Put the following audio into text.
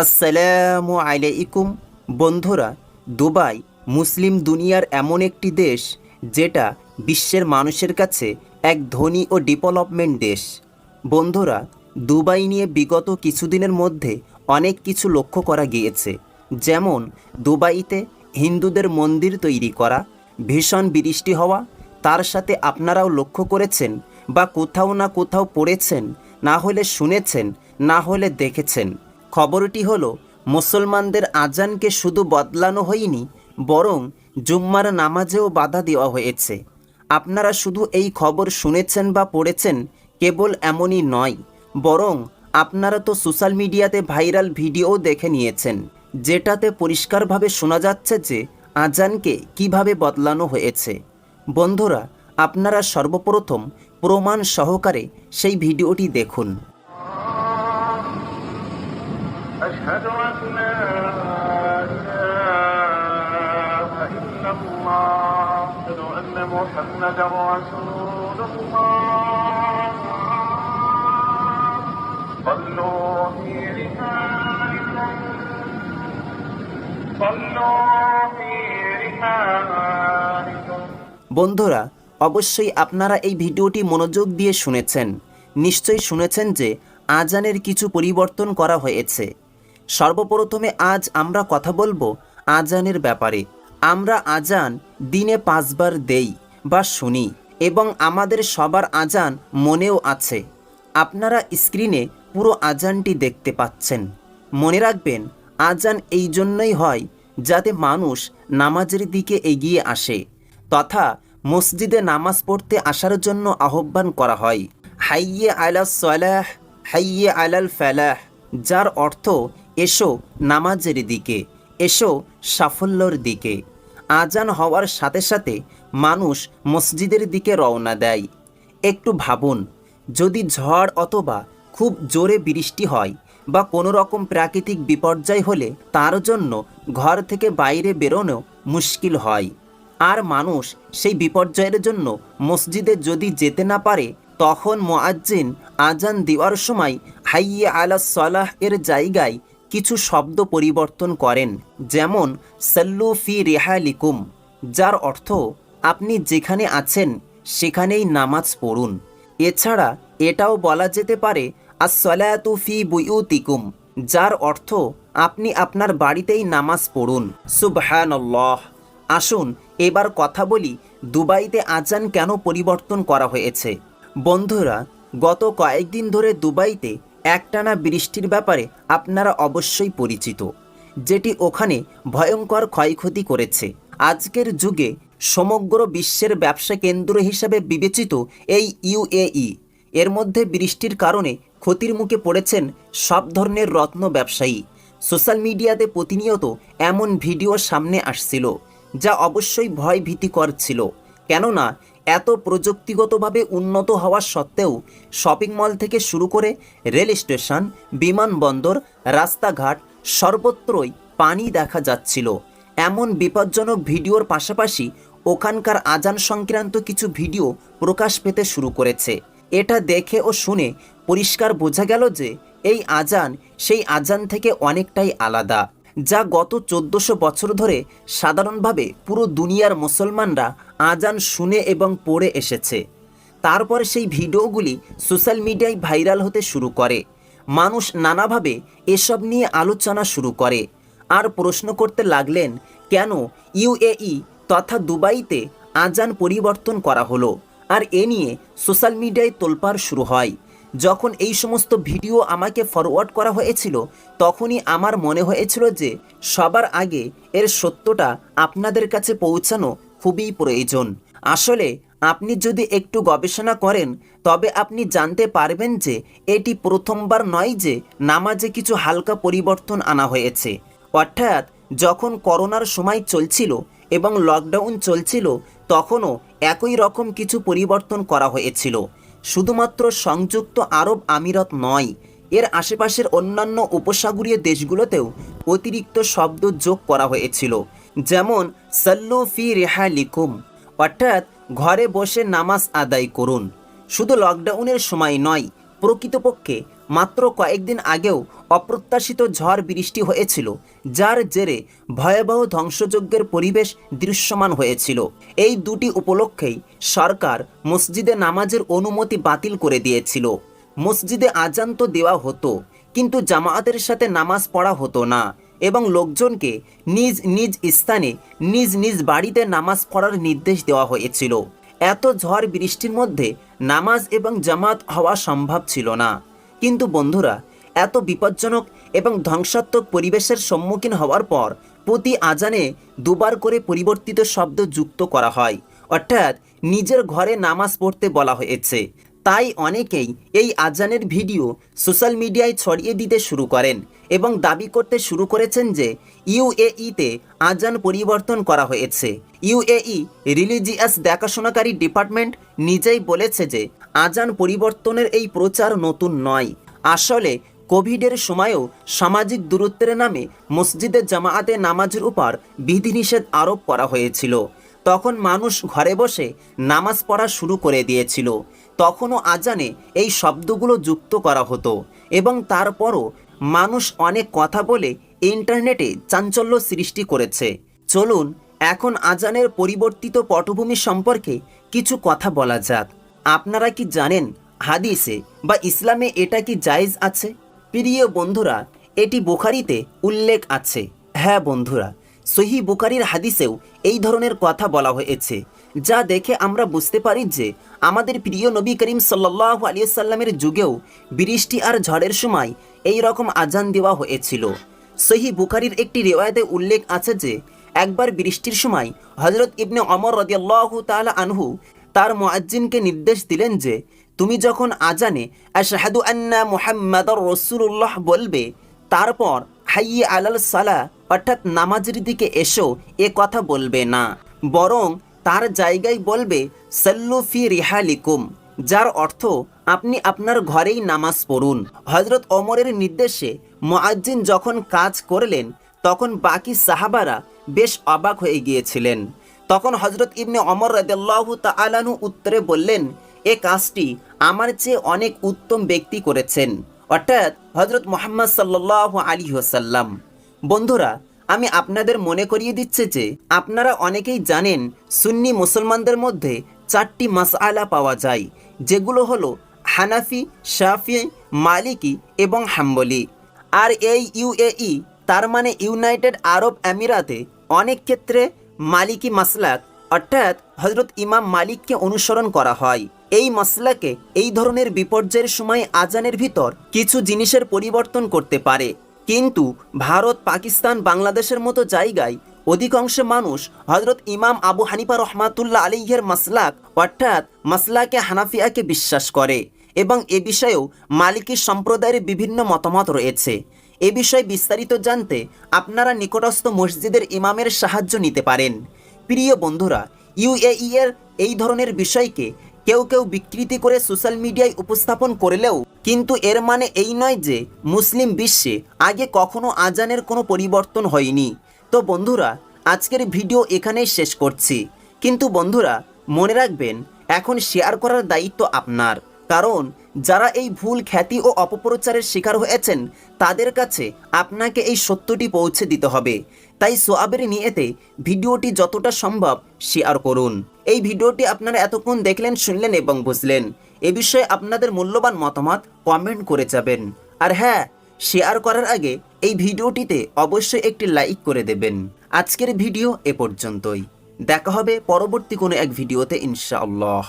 আসসালামু আলাইকুম। বন্ধুরা, দুবাই মুসলিম দুনিয়ার এমন একটি দেশ যেটা বিশ্বের মানুষের কাছে এক ধনী ও ডেভেলপমেন্ট দেশ। বন্ধুরা, দুবাই নিয়ে বিগত কিছুদিনের মধ্যে অনেক কিছু লক্ষ্য করা গিয়েছে। যেমন, দুবাইতে হিন্দুদের মন্দির তৈরি করা, ভীষণ বৃষ্টি হওয়া, তার সাথে আপনারাও লক্ষ্য করেছেন বা কোথাও না কোথাও পড়েছেন, না হলে শুনেছেন, না হলে দেখেছেন। খবরটি হলো, মুসলমানদের আজানকে শুধু বদলানো হয়নি, বরং জুম্মার নামাজেও বাধা দেওয়া হয়েছে। আপনারা শুধু এই খবর শুনেছেন বা পড়েছেন কেবল এমনই নয়, বরং আপনারা তো সোশ্যাল মিডিয়াতে ভাইরাল ভিডিও দেখে নিয়েছেন, যেটাতে পরিষ্কারভাবে শোনা যাচ্ছে যে আজানকে কীভাবে বদলানো হয়েছে। বন্ধুরা, আপনারা সর্বপ্রথম প্রমাণ সহকারে সেই ভিডিওটি দেখুন। أشهد أن لا إله إلا الله أشهد أن محمدا رسول الله صلوا في رحالكم صلوا في رحالكم বন্ধুরা অবশ্যই আপনারা এই ভিডিওটি মনোযোগ দিয়ে শুনেছেন নিশ্চয়ই শুনেছেন যে আজানের কিছু পরিবর্তন করা হয়েছে সর্বপ্রথমে আজ আমরা কথা বলব আজানের ব্যাপারে। আমরা আজান দিনে পাঁচবার দেই বা শুনি এবং আমাদের সবার আজান মনেও আছে। আপনারা স্ক্রিনে পুরো আজানটি দেখতে পাচ্ছেন। মনে রাখবেন, আজান এই জন্যই হয় যাতে মানুষ নামাজের দিকে এগিয়ে আসে তথা মসজিদে নামাজ পড়তে আসার জন্য আহ্বান করা হয়। হাইয়ে আলা সলাহ, হাইয়ে আলাল ফেলাহ, যার অর্থ এসো নামাজের দিকে, এসো সাফল্যর দিকে। আজান হওয়ার সাথে সাথে মানুষ মসজিদের দিকে রওনা দেয়। একটু ভাবুন, যদি ঝড় অথবা খুব জোরে বৃষ্টি হয় বা কোনো রকম প্রাকৃতিক বিপর্যয় হলে তার জন্য ঘর থেকে বাইরে বেরোনো মুশকিল হয়। আর মানুষ সেই বিপর্যয়ের জন্য মসজিদে যদি যেতে না পারে, তখন মোয়াজ্জিন আজান দেওয়ার সময় হাইয়ে আলা সলাহ এর জায়গায় কিছু শব্দ পরিবর্তন করেন, যেমন, সাল্লু ফি রেহালিকুম যার অর্থ, আপনি যেখানে আছেন, সেখানেই নামাজ পড়ুন এছাড়া, এটাও বলা যেতে পারে আসলাতু ফি বুয়ুতিকুম যার অর্থ, আপনি আপনার বাড়িতেই নামাজ পড়ুন সুবহানাল্লাহ। আসুন, এবার কথা বলি, দুবাইতে আজান কেন পরিবর্তন করা হয়েছে? বন্ধুরা, গত কয়েকদিন ধরে দুবাইতে একটানা বৃষ্টির ব্যাপারে আপনারা অবশ্যই পরিচিত, যেটি ওখানে ভয়ঙ্কর ক্ষয়ক্ষতি করেছে। আজকের যুগে সমগ্র বিশ্বের ব্যবসা কেন্দ্র হিসাবে বিবেচিত এই ইউএই এর মধ্যে বৃষ্টির কারণে ক্ষতির মুখে পড়েছেন সব ধরনের রত্ন ব্যবসায়ী। সোশ্যাল মিডিয়াতে প্রতিনিয়ত এমন ভিডিও সামনে আসছিল, যা অবশ্যই ভয় ভীতিকর ছিল। কেননা এত প্রযুক্তিগতভাবে উন্নত হওয়া সত্ত্বেও শপিং মল থেকে শুরু করে রেল স্টেশন বিমানবন্দর রাস্তাঘাট সর্বত্রই পানি দেখা যাচ্ছিল। এমন বিপজ্জনক ভিডিওর পাশাপাশি ওখানকার আজান সংক্রান্ত কিছু ভিডিও প্রকাশ পেতে শুরু করেছে। এটা দেখে ও শুনে পরিষ্কার বোঝা গেল যে এই আজান সেই আজান থেকে অনেকটাই আলাদা। যা গত চোদ্দশো বছর ধরে সাধারণভাবে পুরো দুনিয়ার মুসলমানরা আজান শুনে এবং পড়ে এসেছে। তারপর সেই ভিডিওগুলি সোশ্যাল মিডিয়ায় ভাইরাল হতে শুরু করে। মানুষ নানাভাবে এসব নিয়ে আলোচনা শুরু করে। আর প্রশ্ন করতে লাগলেন, কেন ইউএই তথা দুবাইতে আজান পরিবর্তন করা হলো? আর এ নিয়ে সোশ্যাল মিডিয়ায় তোলপাড় শুরু হয়। যখন এই সমস্ত ভিডিও আমাকে ফরওয়ার্ড করা হয়েছিল, তখনই আমার মনে হয়েছিল যে সবার আগে এর সত্যটা আপনাদের কাছে পৌঁছানো খুবই প্রয়োজন। আসলে আপনি যদি একটু গবেষণা করেন, তবে আপনি জানতে পারবেন যে এটি প্রথমবার নয় যে নামাজে কিছু হালকা পরিবর্তন আনা হয়েছে। অর্থাৎ যখন করোনার সময় চলছিল এবং লকডাউন চলছিল, তখনও একই রকম কিছু পরিবর্তন করা হয়েছিল। শুধুমাত্র সংযুক্ত আরব আমিরত নয়, এর আশেপাশের অন্যান্য উপসাগরীয় দেশগুলোতেও অতিরিক্ত শব্দ যোগ করা হয়েছিল, যেমন, সাল্লু ফি রেহা লিকুম অর্থাৎ ঘরে বসে নামাজ আদায় করুন। শুধু লকডাউনের সময় নয়, প্রকৃতপক্ষে মাত্র কয়েকদিন আগেও অপ্রত্যাশিত ঝড় বৃষ্টি হয়েছিল, যার জেরে ভয়াবহ ধ্বংসযজ্ঞের পরিবেশ দৃশ্যমান হয়েছিল। এই দুটি উপলক্ষেই সরকার মসজিদে নামাজের অনুমতি বাতিল করে দিয়েছিল। মসজিদে আজান তো দেওয়া হতো, কিন্তু জামায়াতের সাথে নামাজ পড়া হতো না এবং লোকজনকে নিজ নিজ স্থানে, নিজ নিজ বাড়িতে নামাজ পড়ার নির্দেশ দেওয়া হয়েছিল। এত ঝড় বৃষ্টির মধ্যে নামাজ এবং জামাত হওয়া সম্ভব ছিল না। কিন্তু বন্ধুরা, এত বিপজ্জনক এবং ধ্বংসাত্মক পরিবেশের সম্মুখীন হওয়ার পর প্রতি আজানে দুবার করে পরিবর্তিত শব্দ যুক্ত করা হয়। অর্থাৎ নিজের ঘরে নামাজ পড়তে বলা হয়েছে। তাই অনেকেই এই আজানের ভিডিও সোশ্যাল মিডিয়ায় ছড়িয়ে দিতে শুরু করেন এবং দাবি করতে শুরু করেছেন যে ইউএইতে আজান পরিবর্তন করা হয়েছে। ইউএই রিলিজিয়াস দেখাশোনাকারী ডিপার্টমেন্ট নিজেই বলেছে যে আজান পরিবর্তনের এই প্রচার নতুন নয়। আসলে কোভিডের সময়েও সামাজিক দূরত্বের নামে মসজিদের জামায়াতে নামাজের উপর বিধিনিষেধ আরোপ করা হয়েছিল। তখন মানুষ ঘরে বসে নামাজ পড়া শুরু করে দিয়েছিল। তখনও আজানে এই শব্দগুলো যুক্ত করা হতো এবং তারপরও মানুষ অনেক কথা বলে ইন্টারনেটে চাঞ্চল্য সৃষ্টি করেছে। চলুন, এখন আজানের পরিবর্তিত পটভূমি সম্পর্কে কিছু কথা বলা যাক। আপনারা কি জানেন হাদিসে বা ইসলামে এটা কি জায়েজ আছে? প্রিয় বন্ধুরা, এটি বুখারিতে উল্লেখ আছে। হ্যাঁ বন্ধুরা, সহি বুখারির হাদিসেও এই ধরনের কথা বলা হয়েছে, যা দেখে আমরা বুঝতে পারি যে আমাদের প্রিয় নবী করিম সাল্লাহ আলিয়াল্লামের যুগেও বৃষ্টি আর ঝড়ের সময় এই রকম আজান দেওয়া হয়েছিল। সহি বুখারির একটি রেওয়ায়তে উল্লেখ আছে যে, একবার বৃষ্টির সময় হজরত ইবনে অমর রদিয়াল্লাহু তাআলা আনহু তার মুয়াজ্জিনকে নির্দেশ দিলেন যে, তুমি যখন আজানে আশহাদু আন্না মুহাম্মাদুর রাসূলুল্লাহ বলবে, তারপর হাইয়ে আলাল সালা, অর্থাৎ নামাজের দিকে এসো, এ কথা বলবে না। বরং তার জায়গায় বলবে, সাল্লু ফি রিহালিকুম, যার অর্থ আপনি আপনার ঘরেই নামাজ পড়ুন। হজরত ওমরের নির্দেশে মোয়াজ্জিন যখন কাজ করলেন, তখন বাকি সাহাবারা বেশ অবাক হয়ে গিয়েছিলেন। তখন হজরত ইবনে অমর রাদিয়াল্লাহু তাআলাহু উত্তরে বললেন, এ কাজটি আমার চেয়ে অনেক উত্তম ব্যক্তি করেছেন। অর্থাৎ হজরত মোহাম্মদ সাল্লাহ আলী ওসাল্লাম বন্ধুরা, আমি আপনাদের মনে করিয়ে দিচ্ছে যে আপনারা অনেকেই জানেন সুন্নি মুসলমানদের মধ্যে চারটি মাসআলা পাওয়া যায়, যেগুলো হলো হানাফি, শাফি, মালিকি এবং হাম্বলি। আর এই ইউএই তার মানে ইউনাইটেড আরব আমিরাতে অনেক ক্ষেত্রে মালিকি মাসলাক, অর্থাৎ হজরত ইমাম মালিককে অনুসরণ করা হয়। এই মাসলাকে এই ধরনের বিপর্যয়ের সময় আজানের ভিতর কিছু জিনিসের পরিবর্তন করতে পারে। কিন্তু ভারত, পাকিস্তান, বাংলাদেশের মতো জায়গায় অধিকাংশ মানুষ হজরত ইমাম আবু হানিফা রহমাতুল্লাহ আলিহের মাসলাক, অর্থাৎ মাসলাকে হানাফিয়াকে বিশ্বাস করে এবং এ বিষয়েও মালিকি সম্প্রদায়ের বিভিন্ন মতামত রয়েছে। এ বিষয়ে বিস্তারিত জানতে আপনারা নিকটস্থ মসজিদের ইমামের সাহায্য নিতে পারেন। প্রিয় বন্ধুরা ইউএই এর এই ধরনের বিষয়কে কেউ কেউ বিকৃতি করে সোশ্যাল মিডিয়ায় উপস্থাপন করলেও কিন্তু এর মানে এই নয় যে মুসলিম বিশ্বে আগে কখনো আজানের কোনো পরিবর্তন হয়নি। তো বন্ধুরা, আজকের ভিডিও এখানেই শেষ করছি। কিন্তু বন্ধুরা, মনে রাখবেন, এখন শেয়ার করার দায়িত্ব আপনার। কারণ যারা এই ভুল, খ্যাতি ও অপপ্রচারের শিকার হয়েছেন, তাদের কাছে আপনাকে এই সত্যটি পৌঁছে দিতে হবে। তাই সোয়াবের নিয়েতে ভিডিওটি যতটা সম্ভব শেয়ার করুন। এই ভিডিওটি আপনারা এতক্ষণ দেখলেন, শুনলেন এবং বুঝলেন। এ বিষয়ে আপনাদের মূল্যবান মতামত কমেন্ট করে যাবেন। আর হ্যাঁ শেয়ার করার আগে এই ভিডিওটিতে অবশ্যই একটি লাইক করে দেবেন। আজকের ভিডিও এ পর্যন্তই। দেখা হবে পরবর্তী কোনো এক ভিডিওতে, ইনশাআল্লাহ।